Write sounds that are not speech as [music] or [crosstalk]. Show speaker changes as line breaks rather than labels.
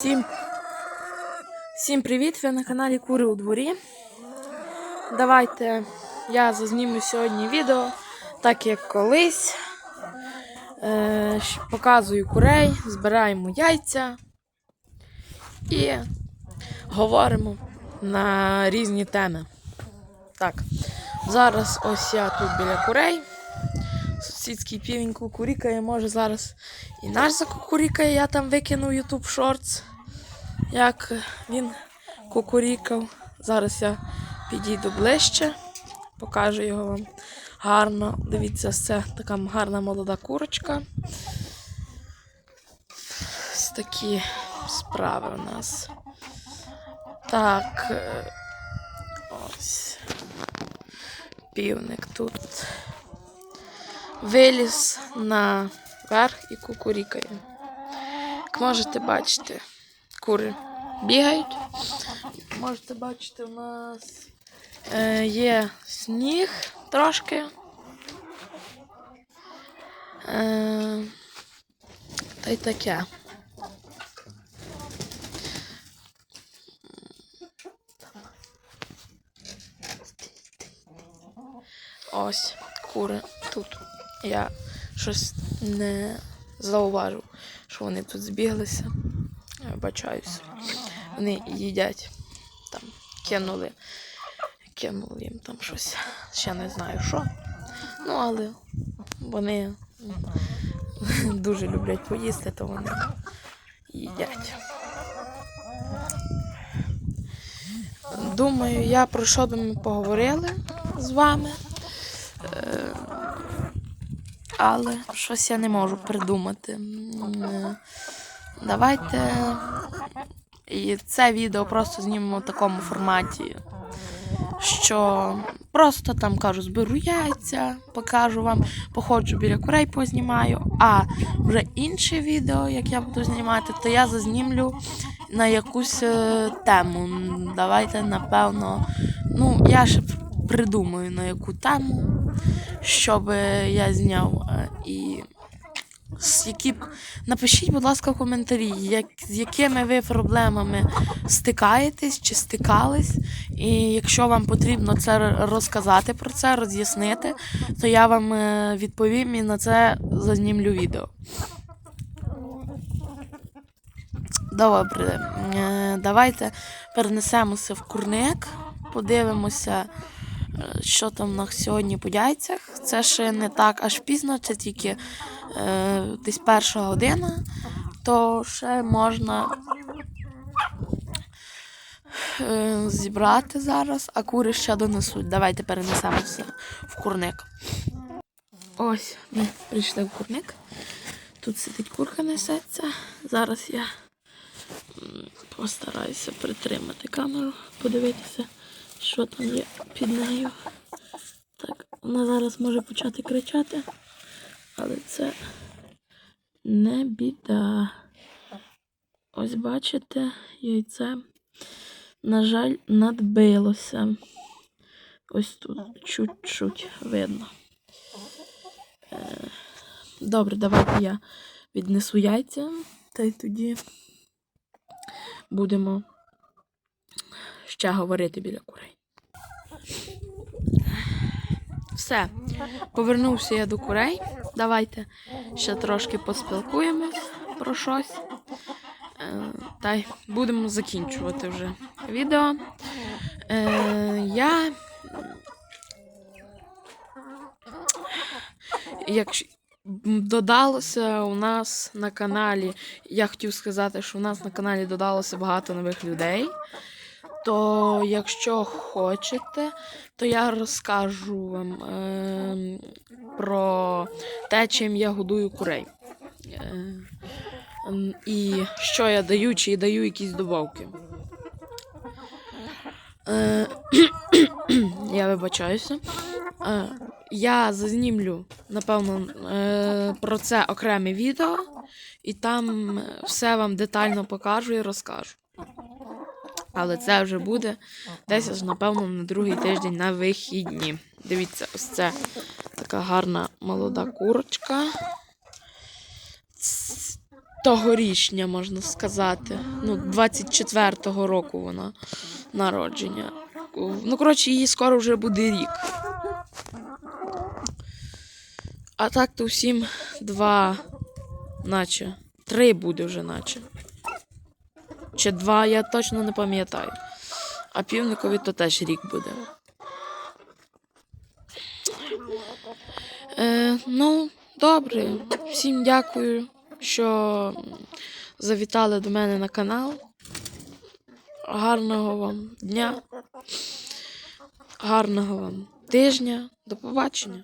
Всім, всім привіт! Ви на каналі Кури у дворі. Давайте я зазніму сьогодні відео, так як колись. Е, показую курей, збираємо яйця і говоримо на різні теми. Так, зараз ось я тут біля курей. Сусідський півень кукурікає, може зараз і наш закукурікає, я там викинув YouTube Shorts, як він кукурікав. Зараз я підійду ближче, покажу його вам гарно. Дивіться, це така гарна молода курочка. Ось такі справи у нас. Так. е, Ось. Півник тут виліз на верх і кукурікає. Як можете бачити, кури бігають. Можете бачити, у нас е, є сніг трошки. Е, та й таке. Ось кури тут. Я щось не зауважив, що вони тут збіглися. Я Вибачаюся. Вони їдять. Там кинули. Кинули їм там щось. Ще не знаю що. Ну, але вони дуже люблять поїсти, то вони їдять. Думаю, я про що ми поговорили з вами. Але щось я не можу придумати. Давайте і це відео просто знімемо в такому форматі, що просто там кажу, зберу яйця, покажу вам, походжу біля курей, познімаю. А вже інше відео, як я буду знімати, то я зазнімлю на якусь е, тему. Давайте, напевно, ну, я ще придумаю на яку тему, щоб я зняв. І які напишіть, будь ласка, в коментарі, як, з якими ви проблемами стикаєтесь чи стикались. І якщо вам потрібно це розказати про це, роз'яснити, то я вам е, відповім і на це зазнімлю відео. Добре, е, давайте перенесемося в курник, подивимося, що там у нас сьогодні по яйцях. Це ще не так аж пізно, це тільки е, десь перша година, то ще можна е, зібрати зараз, а кури ще донесуть. Давайте перенесемося в курник. Ось ми прийшли в курник. Тут сидить курка несеться. Зараз я постараюся притримати камеру, подивитися, що там є під нею. Так, вона зараз може почати кричати, але це не біда. Ось бачите, яйце, на жаль, надбилося. Ось тут чуть-чуть видно. Е, Добре, давайте я віднесу яйця, та й тоді будемо ще говорити біля курей. Все, повернувся я до курей. Давайте ще трошки поспілкуємось про щось. Е, Та й будемо закінчувати вже відео. Е, я. М, додалося у нас на каналі, я хотів сказати, що у нас на каналі додалося багато нових людей. То якщо хочете, то я розкажу вам е, про те, чим я годую курей. Е, і що я даю, чи даю якісь добавки. Е, [coughs] я вибачаюся. Е, я зазнімлю, напевно, е, про це окреме відео, і там все вам детально покажу і розкажу. Але це вже буде десь, напевно, на другий тиждень на вихідні. Дивіться, ось це така гарна молода курочка. Тогорічня, можна сказати. Ну, 24-го року вона народження. Ну, коротше, їй скоро вже буде рік. А так то всім два, наче. Три буде вже, наче. Чи два, я точно не пам'ятаю. А півникові то теж рік буде. Е, ну, добре. Всім дякую, що завітали до мене на канал. Гарного вам дня. Гарного вам тижня. До побачення.